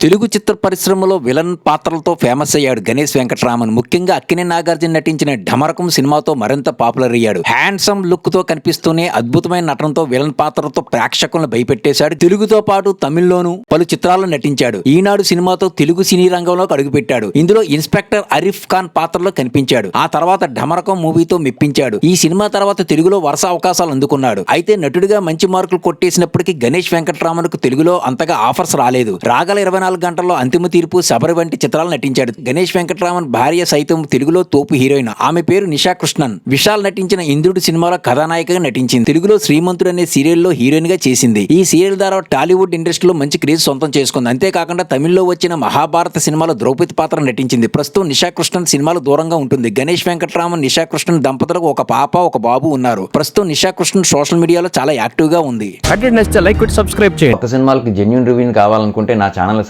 తెలుగు చిత్ర పరిశ్రమలో విలన్ పాత్రలతో ఫేమస్ అయ్యాడు గణేష్ వెంకటరామన్. ముఖ్యంగా అక్కినే నాగార్జున నటించిన ఢమరకం సినిమాతో మరింత పాపులర్ అయ్యాడు. హ్యాండ్సమ్ లుక్తో కనిపిస్తూనే అద్భుతమైన నటనతో విలన్ పాత్రలతో ప్రేక్షకులను భయపెట్టేశాడు. తెలుగుతో పాటు తమిళ్ళోనూ పలు చిత్రాల్లో నటించాడు. ఈనాడు సినిమాతో తెలుగు సినీ రంగంలోకి అడుగుపెట్టాడు. ఇందులో ఇన్స్పెక్టర్ అరిఫ్ ఖాన్ పాత్రలో కనిపించాడు. ఆ తర్వాత ఢమరకం మూవీతో మెప్పించాడు. ఈ సినిమా తర్వాత తెలుగులో వరుస అవకాశాలు అందుకున్నాడు. అయితే నటుడిగా మంచి మార్కులు కొట్టేసినప్పటికీ గణేష్ వెంకటరామన్కు తెలుగులో అంతగా ఆఫర్స్ రాలేదు. రాగల ఇరవై నాలుగు గంటల్లో అంతిమ తీర్పు శబరి వంటి చిత్రాలు నటించాడు. గణేష్ వెంకటరామన్ భార్య సైతం తెలుగులో తోపు హీరోయిన్. ఆమె పేరు నిషా కృష్ణన్. విశాల్ నటించిన ఇంద్రుడు సినిమాలో కథానాయికగా నటించింది. తెలుగులో శ్రీమంతుడు అనే సీరియల్లో హీరోయిన్గా చేసింది. ఈ సీరియల్ ద్వారా టాలీవుడ్ ఇండస్ట్రీలో మంచి క్రేజ్ సొంతం చేసుకుంది. అంతేకాకుండా తమిళ్ళో వచ్చిన మహాభారత సినిమాలో ద్రౌపది పాత్ర నటించింది. ప్రస్తుతం నిషా కృష్ణన్ సినిమాలో దూరంగా ఉంటుంది. గణేష్ వెంకటరామన్ నిషా కృష్ణన్ దంపతులకు ఒక పాప ఒక బాబు ఉన్నారు. ప్రస్తుతం నిషా కృష్ణన్ సోషల్ మీడియాలో చాలా యాక్టివ్గా ఉంది లైక్ సబ్స్క్రైబ్ చేయండి. సినిమాలకి జెన్యున్ రివ్యూని కావాలనుకుంటే నా ఛానల్